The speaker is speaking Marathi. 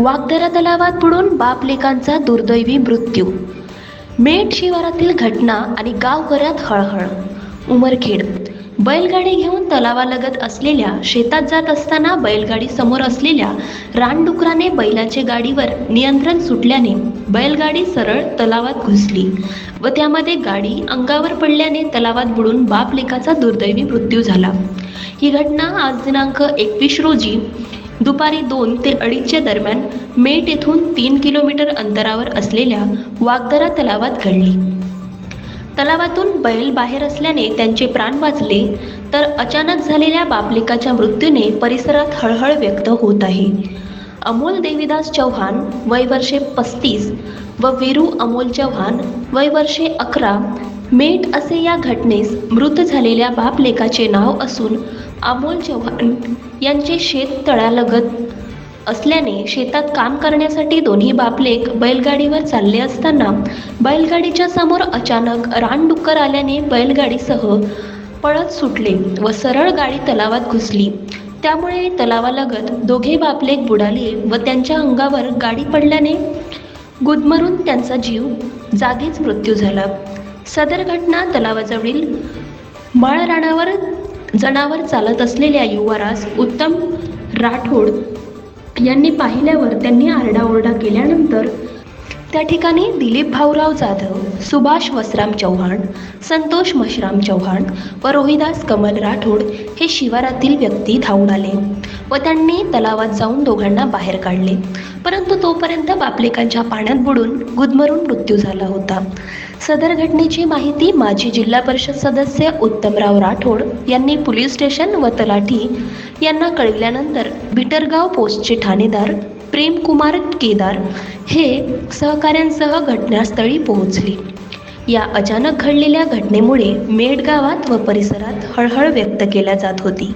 वागदरा तलावात बुडून बापलेकांचा दुर्दैवी मृत्यू. मेट शिवारातील घटना आणि गावकऱ्यात हळहळ. उमरखेड. बैलगाडी घेऊन तलावालगत असलेल्या शेतात जात असताना बैलगाडी समोर असलेल्या रानडुकराने बैलाचे गाडीवर नियंत्रण सुटल्याने बैलगाडी सरळ तलावात घुसली व त्यामध्ये गाडी अंगावर पडल्याने तलावात बुडून बापलेकाचा दुर्दैवी मृत्यू झाला. ही घटना आज दिनांक एकवीस रोजी दुपारी दोन ते अडीचच्या दरम्यान मेट येथून तीन किलोमीटर अंतरावर असलेल्या वागदरा तलावात घडली. तलावातून बैल बाहेर असल्याने त्यांचे प्राण वाचले तर अचानक झालेल्या बापलेकाच्या मृत्यूने परिसरात हळहळ व्यक्त होत आहे. अमोल देवीदास चव्हाण वय वर्षे पस्तीस व वीरू अमोल चव्हाण वय वर्षे अकरा मेट असे या घटनेस मृत झालेल्या बापलेकाचे नाव असून अमोल चव्हाण यांचे शेत तळ्यालगत असल्याने शेतात काम करण्यासाठी दोन्ही बापलेक बैलगाडीवर चालले असताना बैलगाडीच्या समोर अचानक रानडुक्कर आल्याने बैलगाडीसह पळत सुटले व सरळ गाडी तलावात घुसली. त्यामुळे तलावालगत दोघे बापलेक बुडाले व त्यांच्या अंगावर गाडी पडल्याने गुदमरून त्यांचा जीव जागीच मृत्यू झाला. सदर घटना तलावाजवळील माळ जनावर चालत असलेल्या युवराज उत्तम राठोड यांनी पाहिल्यावर त्यांनी आरडाओरडा केल्यानंतर त्या ठिकाणी दिलीप भाऊराव जाधव सुभाष वसराम चव्हाण संतोष मशराम चव्हाण व रोहिदास कमल राठोड हे शिवारातील व्यक्ती धावून आले व त्यांनी तलावात जाऊन दोघांना बाहेर काढले. परंतु तोपर्यंत बापलेकांच्या पाण्यात बुडून गुदमरून मृत्यू झाला होता. सदर घटनेची माहिती माजी जिल्हा परिषद सदस्य उत्तमराव राठोड यांनी पोलीस स्टेशन व तलाठी यांना कळविल्यानंतर बिटरगाव पोस्टचे ठाणेदार प्रेमकुमार केदार हे सहकाऱ्यांसह घटनास्थळी पोहोचले. या अचानक घडलेल्या घटनेमुळे मेड गावात व परिसरात हळहळ व्यक्त केल्या जात होती.